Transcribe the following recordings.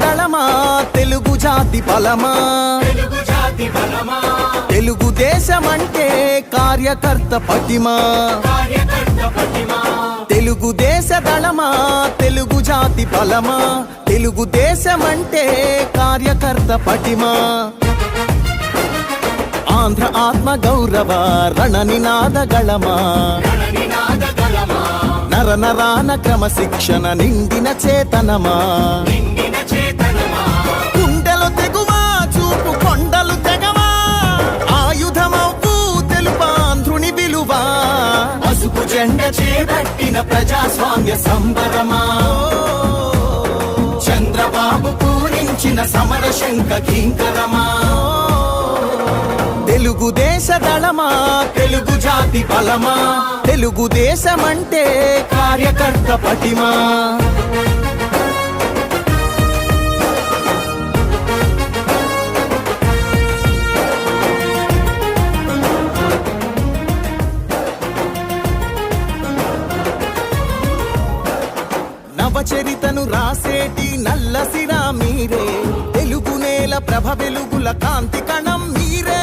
దళమా తెలుగు జాతి బలమా తెలుగు జాతి బలమా తెలుగుదేశం అంటే కార్యకర్త పటిమా? తెలుగుదేశ దళమా తెలుగు జాతి బలమా తెలుగుదేశం అంటే కార్యకర్త పటిమా? ఆంధ్ర ఆత్మ గౌరవ రణ నర నరాన క్రమశిక్షణ నిండిన చేతనమా? గుండెలు తెగువా చూపు కొండలు తెగవా? ఆయుధమవ్వు తెలుపాంధ్రుని విలువా? పసుపు జెండ చేపట్టిన ప్రజాస్వామ్య సంబరమా? చంద్రబాబు పూరించిన సమర శంఖ కింకరమా? తెలుగుదేశ దళమా తెలుగు జాతి బలమా తెలుగుదేశమంటే కార్యకర్త పటిమా. నవచరితను రాసేటి నల్ల సిరా మీరే తెలుగు నేల ప్రభ వెలుగుల కాంతి కణం మీరే.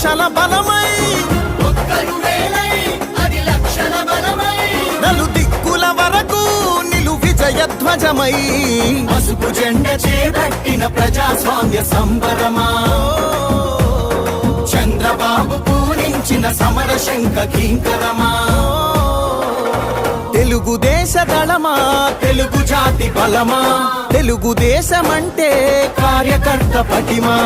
లక్షల బలమై. నలు దిక్కుల వరకు నిలు విజయధ్వజమై పసుపు జెండ చేపట్టిన ప్రజాస్వామ్య సంబరమా? చంద్రబాబు పూరించిన సమర శంఖ కింకరమా? తెలుగుదేశ దళమా? తెలుగు జాతి బలమా? తెలుగుదేశమంటే కార్యకర్త పటిమా?